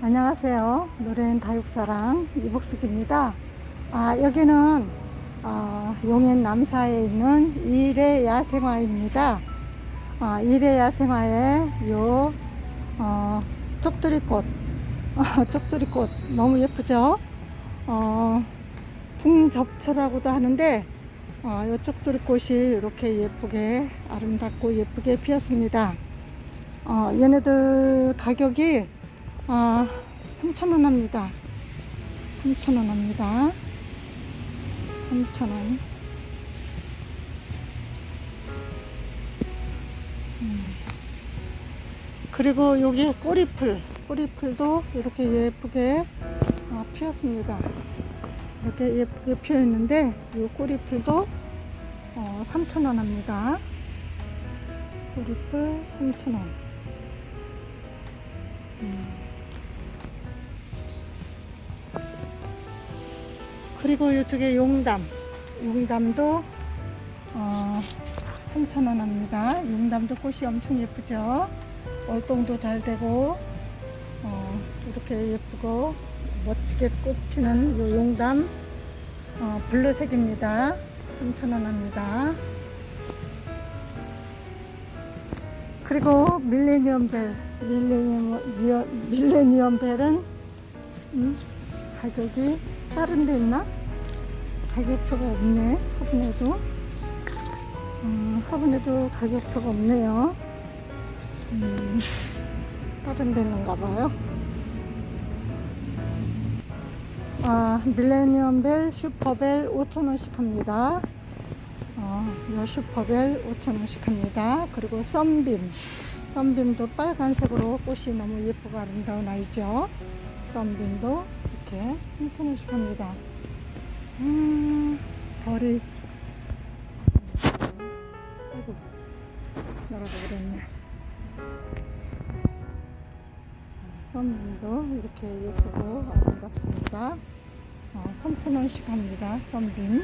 안녕하세요. 노래는 다육사랑 이복숙입니다. 아, 여기는 어, 용인 남사에 있는 일의 야생화입니다. 아, 일의 야생화에 요 어, 쪽두리꽃, 어, 쪽두리꽃 너무 예쁘죠? 어, 풍접초라고도 하는데 어, 요 쪽두리꽃이 이렇게 예쁘게 아름답고 예쁘게 피었습니다. 어, 얘네들 가격이 어, 3,000원 합니다. 3,000원 합니다. 3,000원. 음. 그리고 여기 꼬리풀, 꼬리풀도 이렇게 예쁘게 어, 피었습니다. 이렇게 예쁘게 피어 있는데 이 꼬리풀도 어, 3,000원 합니다. 꼬리풀 3,000원. 음. 그리고 이쪽에 용담, 용담도 어, 3,000원 합니다. 용담도 꽃이 엄청 예쁘죠. 월동도 잘 되고 어, 이렇게 예쁘고 멋지게 꽃 피는 요 용담 어, 블루색입니다. 3,000원 합니다. 그리고 밀레니엄 벨, 밀레니엄, 밀레니엄 벨은 음, 가격이 다른 데 있나? 가격표가 없네. 화분에도. 음, 화분에도 가격표가 없네요. 음, 다른 데 있는가 봐요. 아, 밀레니엄 벨, 슈퍼벨 5,000원씩 합니다. 어, 요 슈퍼벨 5,000원씩 합니다. 그리고 썬빔. 썬빔도 빨간색으로 꽃이 너무 예쁘고 아름다운 아이죠. 썬빔도 이렇게 3,000원씩 합니다. 음, 벌이. 아이고, 날아가 버렸네. 썬빔도 이렇게 예쁘고 아름답습니다. 어, 3,000원씩 합니다. 썬빔.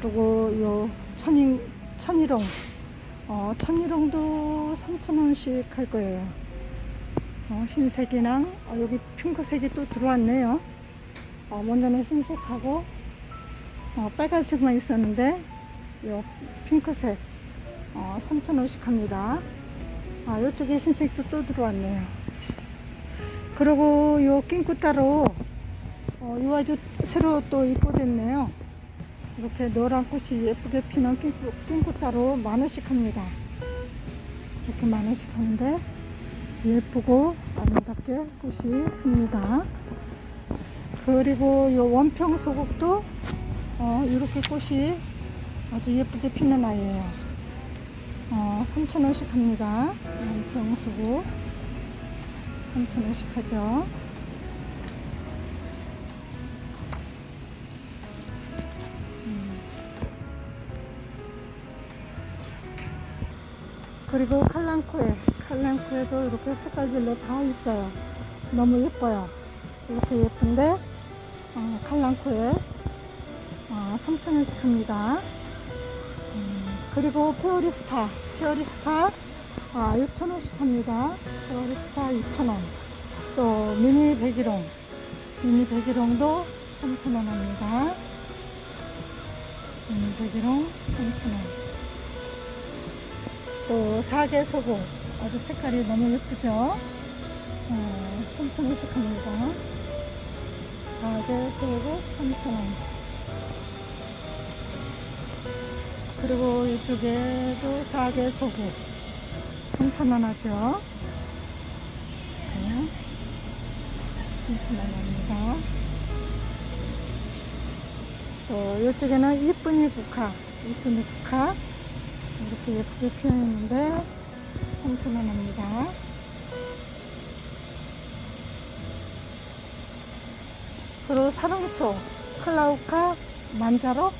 그리고 요 천인, 천일홍. 어, 천일홍도 3,000원씩 할 거예요. 어, 흰색이랑 어, 여기 핑크색이 또 들어왔네요. 어, 먼저는 흰색하고 어, 빨간색만 있었는데 요 핑크색 어, 3,000원씩 합니다. 아, 이쪽에 흰색도 또 들어왔네요. 그리고 요 낑꾸따로 어, 요 아주 새로 또 입고됐네요. 이렇게 노란 꽃이 예쁘게 피는 낑꾸, 낑꾸따로 만 원씩 합니다. 이렇게 만 원씩 하는데 예쁘고 아름답게 꽃이 핍니다. 그리고 요 원평 소국도 어, 이렇게 꽃이 아주 예쁘게 피는 아이예요. 어, 3,000원씩 합니다. 소국 3,000원씩 하죠. 음. 그리고 칼랑코에 칼랑코에도 이렇게 색깔별로 다 있어요. 너무 예뻐요. 이렇게 예쁜데 어, 칼랑코에 어, 3,000원씩 합니다. 음, 그리고 페어리스타 페어리스타 아, 6,000원씩 합니다. 페어리스타 6,000원. 또 미니 백일홍 미니 백일홍도 3,000원 합니다. 미니 백일홍 3,000원. 또 사계 소고 아주 색깔이 너무 예쁘죠? 어, 3,000원씩 합니다. 사계 소고 3,000원. 그리고 이쪽에도 사계 소고 3,000원 하죠? 네. 3,000원 합니다. 또 이쪽에는 이쁜이 국화, 이쁜이 국화 이렇게 예쁘게 피어있는데 3,000원 합니다. 그리고 사랑초, 클라우카, 만자로,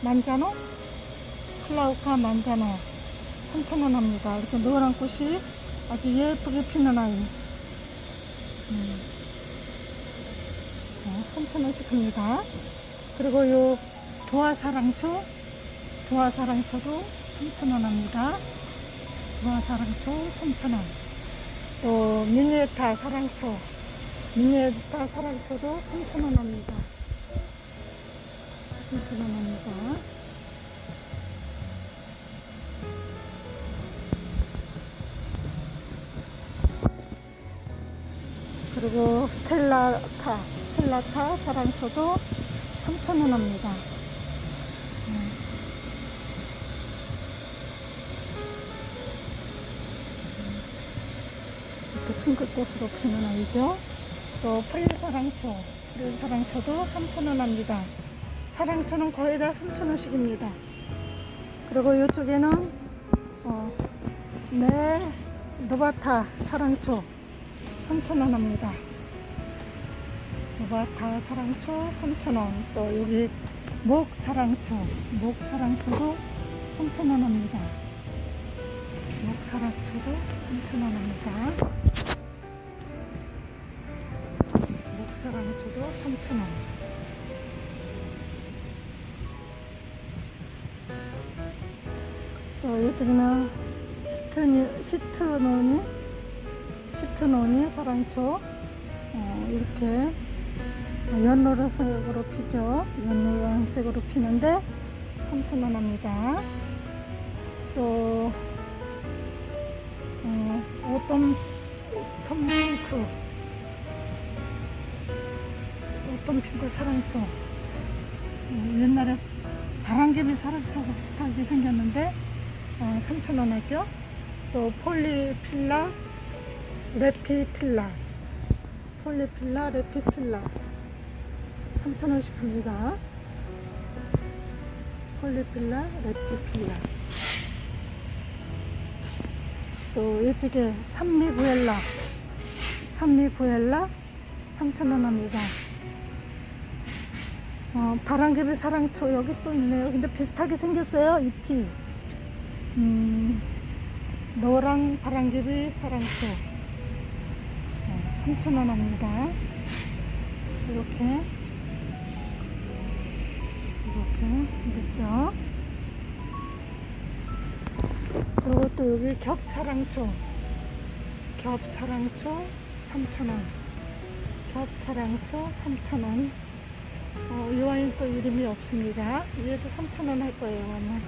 만자노, 클라우카, 만자노 3,000원 합니다. 이렇게 노란 꽃이 아주 예쁘게 피는 아이. 음. 어, 3,000원씩 합니다. 그리고 요 도화사랑초, 도화사랑초도 3,000원 합니다. 도화사랑초 3,000원. 또 밀레타 사랑초 미니에타 사랑초도 3,000원 합니다. 3,000원 합니다. 그리고 스텔라타, 스텔라타 사랑초도 3,000원 합니다. 음. 이렇게 핑크꽃으로 피는 아이죠. 또 프릴 사랑초, 프릴 사랑초도 3,000원 합니다. 사랑초는 거의 다 3,000원씩입니다. 그리고 이쪽에는 어, 네 노바타 사랑초 3,000원 합니다. 노바타 사랑초 3,000원. 또 여기 목 사랑초, 목 사랑초도 3,000원 합니다. 목 사랑초도 3,000원 합니다. 목 사랑초도 3,000원. 또 이쪽에는 시트니, 시트노니, 시트노니 사랑초 어, 이렇게 연노란색으로 피죠. 연노란색으로 피는데 3,000원 합니다. 또 어, 오tom 톰핑크 오tom 핑크 사랑초 어, 옛날에 바람개비 사랑초하고 비슷하게 생겼는데 어, 3,000원 하죠. 또 폴리필라 레피필라 폴리필라 레피필라 3,000원씩 합니다. 폴리필라 레피필라 또 이쪽에 산미구엘라 산미구엘라 3,000원 합니다. 어, 바람개비 사랑초 여기 또 있네요. 근데 비슷하게 생겼어요. 잎이. 음, 노랑 바람개비 사랑초 어, 3,000원 합니다. 이렇게 이렇게 생겼죠. 그리고 또 여기 겹사랑초 겹사랑초 3,000원 겹사랑초 3,000원 어, 이 와인 또 이름이 없습니다. 얘도 3,000원 할 거예요, 아마.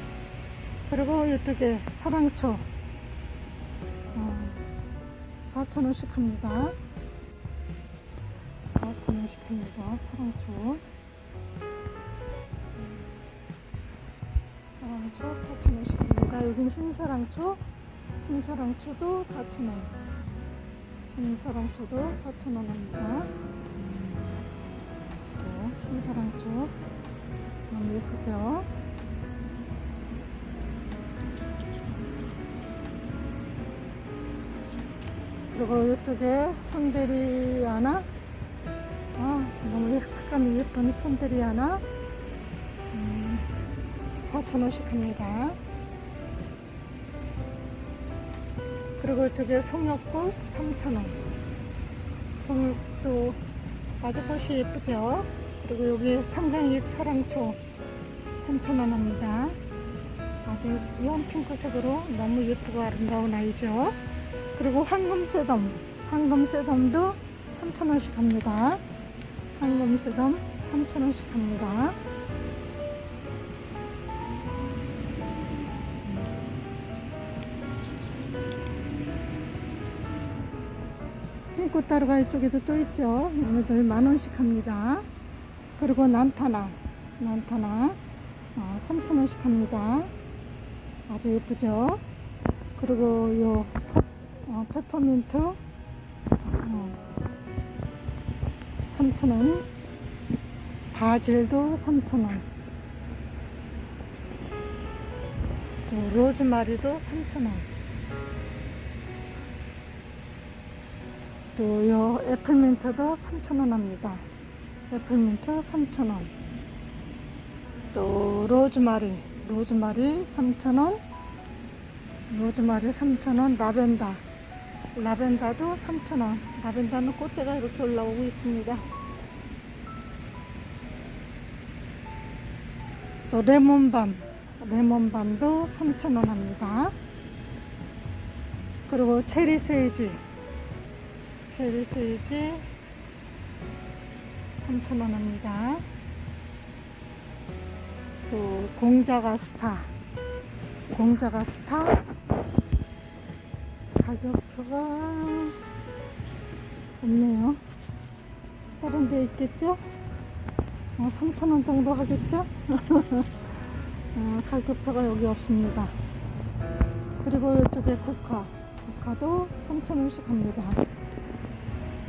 그리고 이쪽에 사랑초. 어, 4,000원씩 합니다. 4,000원씩 합니다. 사랑초. 음, 사랑초 4,000원씩 합니다. 여긴 신사랑초. 신사랑초도 4,000원. 신사랑초도 4,000원 합니다. 또 신사랑초. 너무 예쁘죠? 그리고 이쪽에 손대리 하나 아, 너무 색감이 예쁜 손대리 하나? 음, 4,000원씩 합니다. 그리고 이쪽에 송엽꽃 3,000원. 송엽도 아주 꽃이 예쁘죠? 그리고 여기 삼강익 사랑초 3,000원 합니다. 아주 이온 핑크색으로 너무 예쁘고 아름다운 아이죠? 그리고 황금새덤, 황금새덤도 3,000원씩 합니다. 황금새덤 3,000원씩 합니다. 핑크따르가 이쪽에도 또 있죠. 얘네들 만원씩 합니다. 그리고 난타나, 난타나 어, 3,000원씩 합니다. 아주 예쁘죠. 그리고 요 어, 페퍼민트 어, 3,000원. 바질도 3,000원. 또 로즈마리도 3,000원. 또 요 애플민트도 3,000원 합니다. 애플민트 3,000원. 또 로즈마리. 로즈마리 3,000원. 로즈마리 3,000원. 라벤더. 라벤더도 3,000원. 라벤더는 꽃대가 이렇게 올라오고 있습니다. 또 레몬밤, 레몬밤도 3,000원 합니다. 그리고 체리 세이지, 체리 세이지 3,000원 합니다. 또 공자가 스타. 공자가 스타. 가격표가 없네요. 다른 데 있겠죠? 어, 3,000원 정도 하겠죠? 어, 가격표가 여기 없습니다. 그리고 이쪽에 국화. 국화도 3,000원씩 합니다.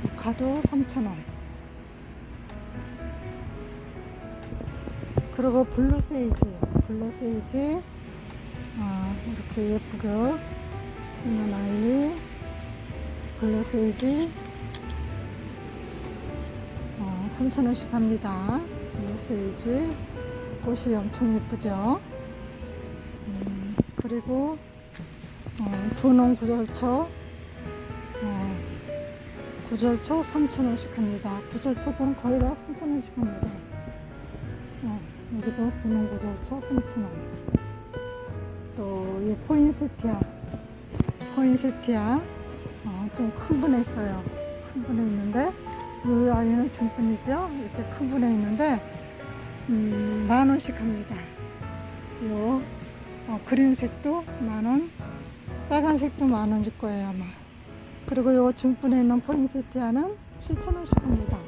국화도 3,000원. 그리고 블루 세이지. 블루 세이지. 어, 이렇게 예쁘게 있는 아이. 블루 세이지. 어, 3,000원씩 합니다. 블루 세이지. 꽃이 엄청 예쁘죠? 음, 그리고 어, 분홍 구절초 어, 구절초 3,000원씩 합니다. 구절초들은 거의 다 3,000원씩 합니다. 어, 여기도 분홍 구절초 3,000원. 또, 이 포인세티아. 포인세티아. 어, 좀큰 분에 있어요. 큰 분에 있는데, 이 아이는 중분이죠? 이렇게 큰 분에 있는데, 음, 만 원씩 합니다. 요, 어, 그린색도 만 원, 빨간색도 만 원일 거예요, 아마. 그리고 요 중분에 있는 포인세티아는 7,000원씩 합니다.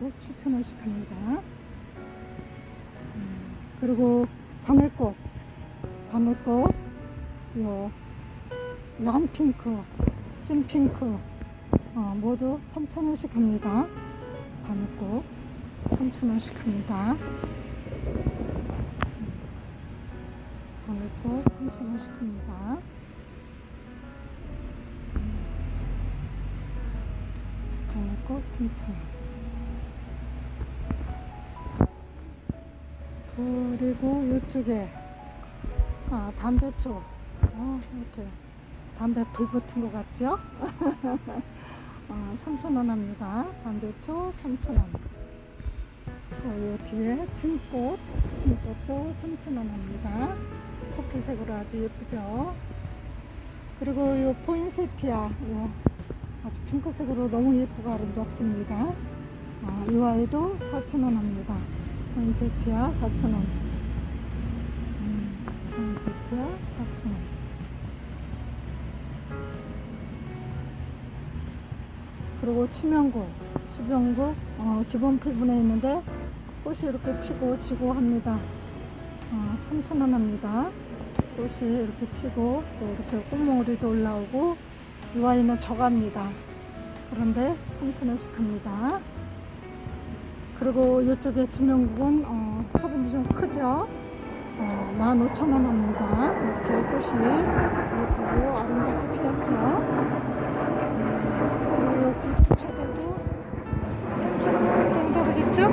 이렇게 7,000원씩 합니다. 음, 그리고 바늘꽃, 바늘꽃, 요, 람핑크, 찐핑크, 어, 모두 3,000원씩 합니다. 바늘꽃, 3,000원씩 합니다. 바늘꽃 3,000원씩 합니다. 바늘꽃 3,000원. 그리고 이쪽에 아, 담배초 어, 이렇게 담배 불 붙은 것 같죠? 어, 3,000원 합니다. 담배초 3,000원. 이 뒤에 진꽃, 진꽃도 3,000원 합니다. 커피색으로 아주 예쁘죠? 그리고 이 포인세티아, 요 아주 핑크색으로 너무 예쁘고 아름답습니다. 아, 이 아이도 4,000원 합니다. 포인세티아 4,000원. 그리고 치명국, 치명국 어, 기본 풀분에 있는데 꽃이 이렇게 피고 지고 합니다. 어, 3,000원 합니다. 꽃이 이렇게 피고 또 이렇게 꽃몽우리도 올라오고 이 아이는 저갑니다. 그런데 3,000원씩 합니다. 그리고 이쪽에 지명국은 어, 화분이 좀 크죠? 어, 15,000원 합니다. 이렇게 꽃이 예쁘고 아름답게 피었죠? 하겠죠?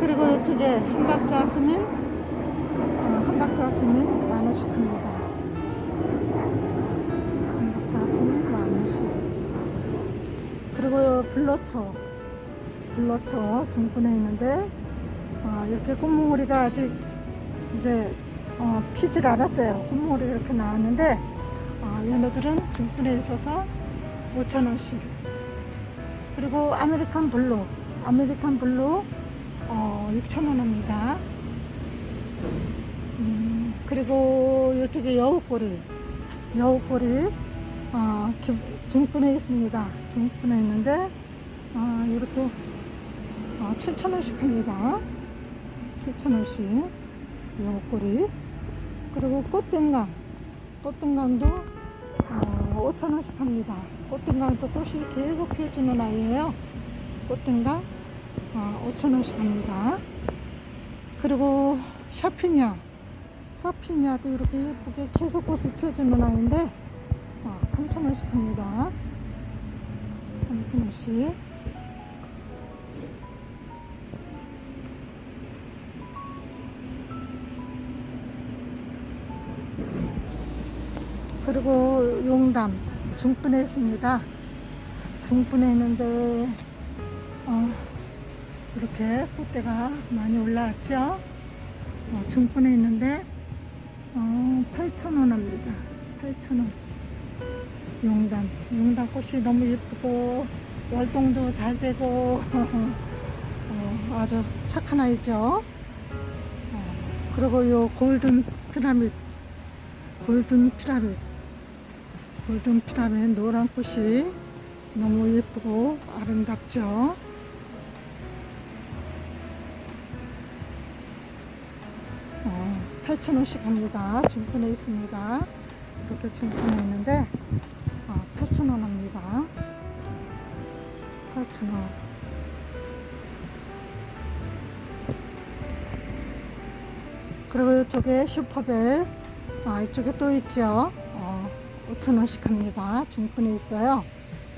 그리고 이쪽에 한 박자 스민, 어, 한 박자 스민 만 원씩 합니다. 한 박자 스민 만 원씩. 그리고 블러초, 블러초 중분에 있는데 어, 이렇게 꽃몽우리가 아직 이제 어, 피질 않았어요. 꽃몽우리 이렇게 나왔는데 어, 얘네들은 중분에 있어서 5,000원씩. 그리고 아메리칸 블루, 아메리칸 블루 어, 6,000원 합니다. 음, 그리고 이쪽에 여우꼬리, 여우꼬리 어, 기- 중분에 있습니다. 중분에 있는데 어, 이렇게 어, 7,000원씩 합니다. 7,000원씩 여우꼬리 그리고 꽃등강, 꽃등강도 어, 5,000원씩 합니다. 꽃등강도 꽃이 계속 피워주는 아이예요. 꽃등강 어, 5,000원씩 합니다. 그리고 샤피니아. 샤피니아도 이렇게 예쁘게 계속 꽃을 피워주는 아이인데 어, 3,000원씩 합니다. 3,000원씩. 그리고 용담 중분에 있습니다. 중분에 있는데 어, 이렇게 꽃대가 많이 올라왔죠. 어, 중분에 있는데 어, 8,000원 합니다. 8,000원. 용담. 용담 꽃이 너무 예쁘고 활동도 잘 되고 어, 아주 착한 아이죠. 어, 그리고 요 골든 피라밋, 골든 피라밋, 골든 피라밋 노란 꽃이 너무 예쁘고 아름답죠. 8,000원씩 합니다. 중분에 있습니다. 이렇게 중분에 있는데 어, 8,000원 합니다. 8,000원. 그리고 이쪽에 슈퍼벨 아, 이쪽에 또 있죠. 어, 5,000원씩 합니다. 중분에 있어요.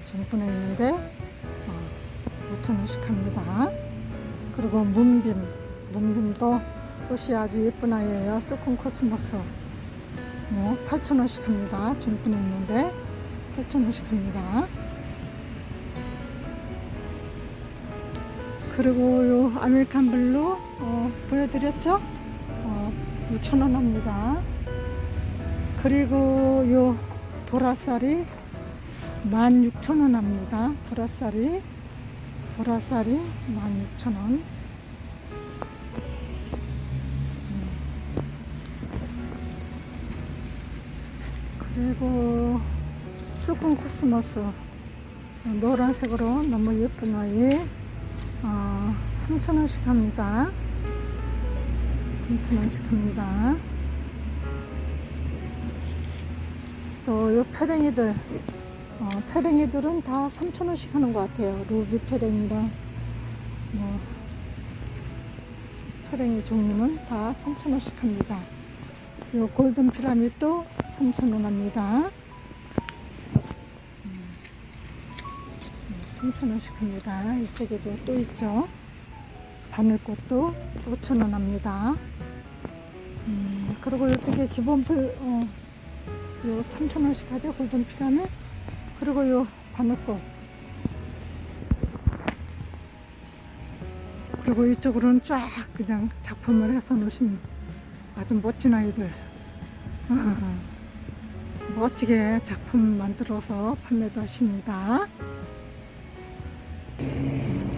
중분에 있는데 어, 5,000원씩 합니다. 그리고 문빔, 문빔도 꽃이 아주 예쁜 아이예요. 소콘 코스모스. 뭐 8,000원씩 합니다. 중분에 있는데 8,000원씩 합니다. 그리고 요 아메리칸 블루 어, 보여드렸죠? 어, 6,000원 합니다. 그리고 요 보라쌀이 16,000원 합니다. 보라쌀이 보라쌀이 16,000원. 그리고 수분 코스모스 노란색으로 너무 예쁜 아이 어, 3,000원씩 합니다. 3,000원씩 합니다. 또요 페랭이들 어, 페랭이들은 다 3,000원씩 하는 것 같아요. 루비 페랭이랑 뭐 페랭이 종류는 다 3,000원씩 합니다. 요 골든 피라미드도 3,000원 합니다. 음, 3,000원씩 합니다. 이쪽에도 또 있죠. 바늘꽃도 5,000원 합니다. 음, 그리고 이쪽에 기본 풀, 어, 요 3,000원씩 하죠. 골든 피라미드. 그리고 요 바늘꽃. 그리고 이쪽으로는 쫙 그냥 작품을 해서 놓으신 아주 멋진 아이들. 멋지게 작품 만들어서 판매도 하십니다.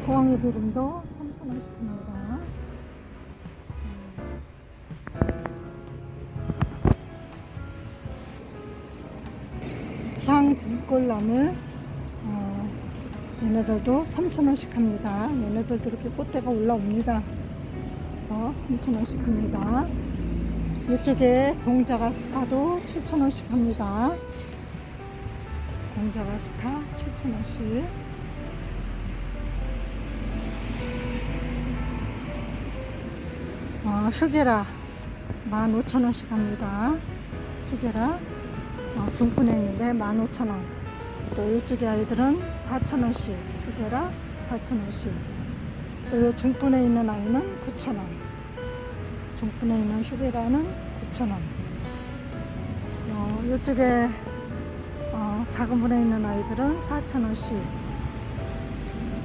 호황의 비름도 3,000원씩 합니다. 향 들꽃나물 어, 얘네들도 3,000원씩 합니다. 얘네들도 이렇게 꽃대가 올라옵니다. 그래서 3,000원씩 합니다. 이쪽에 공자가 스타도 7,000원씩 합니다. 공자가 스타 7,000원씩. 어, 휴게라 15,000원씩 합니다. 휴게라 어, 중분에 있는데 15,000원. 또 이쪽에 아이들은 4,000원씩. 휴게라 4,000원씩. 또 중분에 있는 아이는 9,000원. 중분에 있는 휴게라는 9,000원. 어, 이쪽에 어, 작은 분에 있는 아이들은 4,000원씩.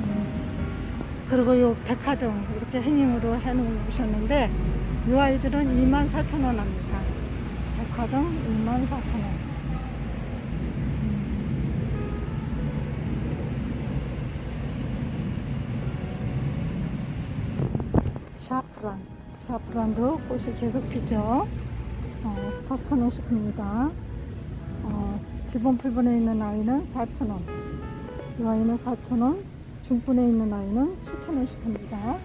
음, 그리고 요 백화등 이렇게 행잉으로 해놓으셨는데 이 아이들은 24,000원 합니다. 백화등 24,000원. 샤프란. 샤프란도 꽃이 계속 피죠. 어, 4,000원씩 합니다. 어, 기본 풀분에 있는 아이는 4,000원. 이 아이는 4,000원. 중분에 있는 아이는 7,000원씩 합니다.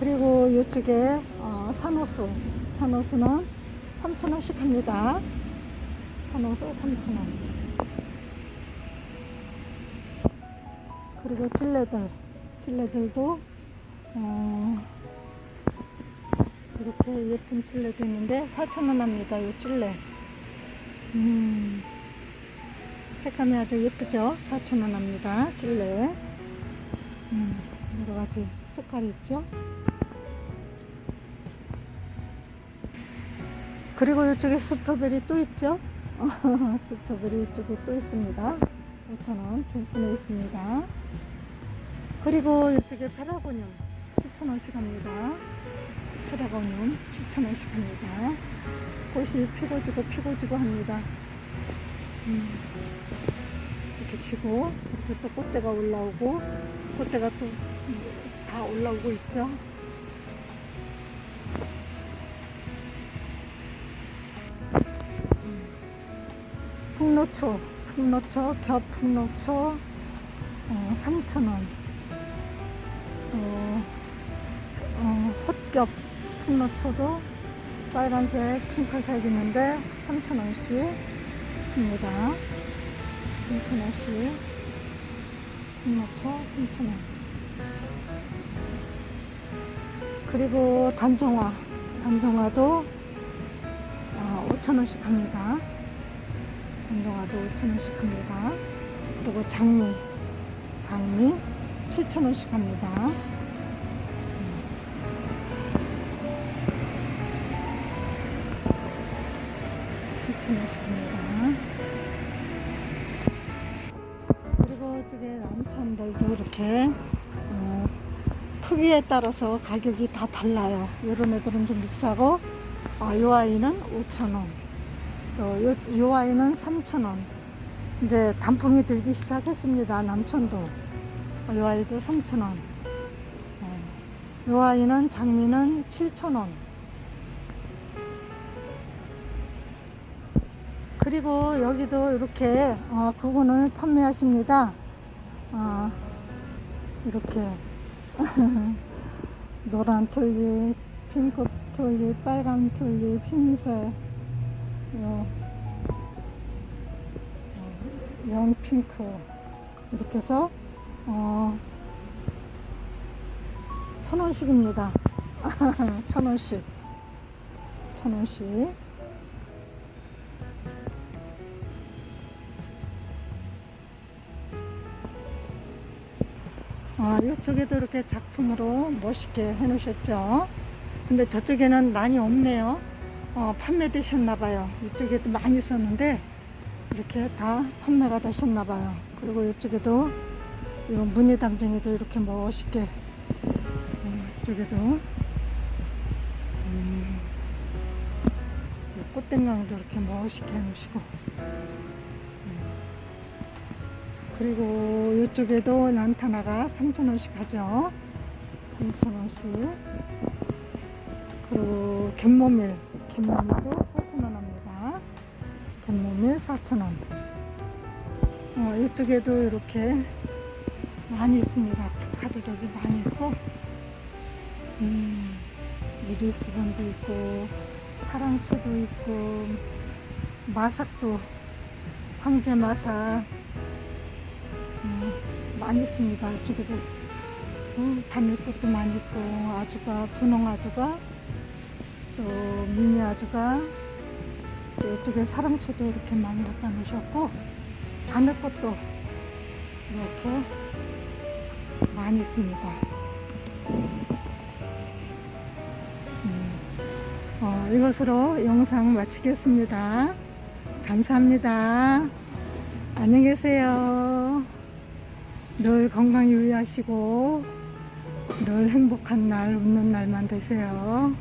그리고 이쪽에 어, 산호수. 산호수는 3,000원씩 합니다. 산호수 3,000원. 그리고 찔레들. 찔레들도 어, 이렇게 예쁜 찔레도 있는데 4,000원 합니다. 이 찔레. 음, 색감이 아주 예쁘죠? 4,000원 합니다. 찔레. 음, 여러 가지 색깔이 있죠? 그리고 이쪽에 슈퍼벨이 또 있죠? 슈퍼벨이 이쪽에 또 있습니다. 5,000원 중분에 있습니다. 그리고 이쪽에 페라고늄 7,000원씩 합니다. 페라고늄 7,000원씩 합니다. 꽃이 피고 지고 피고 지고 합니다. 음, 이렇게 치고 이렇게 또 꽃대가 올라오고 꽃대가 또 다 올라오고 있죠. 음. 풍노초, 풍노초, 겹 풍노초 어, 3,000원. 어, 어, 헛겹 풍노초도 빨간색, 핑크색 있는데 3,000원씩입니다. 3,000원씩. 풍노초 3,000원. 그리고 단정화. 단정화도 아, 5,000원씩 합니다. 단정화도 5,000원씩 합니다. 그리고 장미. 장미 7,000원씩 합니다. 저기 남천들도 이렇게 어, 크기에 따라서 가격이 다 달라요. 이런 애들은 좀 비싸고 아, 요 아이는 5,000원 또 요, 요 아이는 3,000원 이제 단풍이 들기 시작했습니다. 남천도 어, 요 아이도 3,000원 어, 요 아이는 장미는 7,000원 그리고 여기도 이렇게 어, 구근을 판매하십니다. 어, 이렇게 노란 튤립, 핑크 튤립, 빨간 튤립, 흰색, 요, 어, 영 핑크 이렇게 해서 어, 천 원씩입니다. 천 원씩, 천 원씩. 아, 이쪽에도 이렇게 작품으로 멋있게 해놓으셨죠. 근데 저쪽에는 많이 없네요. 어, 판매되셨나봐요. 이쪽에도 많이 있었는데, 이렇게 다 판매가 되셨나봐요. 그리고 이쪽에도, 이 무늬 담쟁이도 이렇게 멋있게, 음, 이쪽에도, 음, 이 꽃땡강도 이렇게 멋있게 해놓으시고, 그리고 이쪽에도 난타나가 3,000원씩 하죠. 3,000원씩. 그리고 갯모밀. 갯모밀도 4,000원 합니다. 갯모밀 4,000원. 어, 이쪽에도 이렇게 많이 있습니다. 카드 저기 많이 있고, 음, 이리스건도 있고, 사랑채도 있고, 마삭도, 황제 마삭, 음, 많이 있습니다. 이쪽에도 음, 바늘꽃도 많이 있고 아주가 분홍 아주가 또 미니 아주가 또 이쪽에 사랑초도 이렇게 많이 갖다 놓으셨고 바늘꽃도 이렇게 많이 있습니다. 음, 어, 이것으로 영상 마치겠습니다. 감사합니다. 안녕히 계세요. 늘 건강 유의하시고 늘 행복한 날, 웃는 날만 되세요.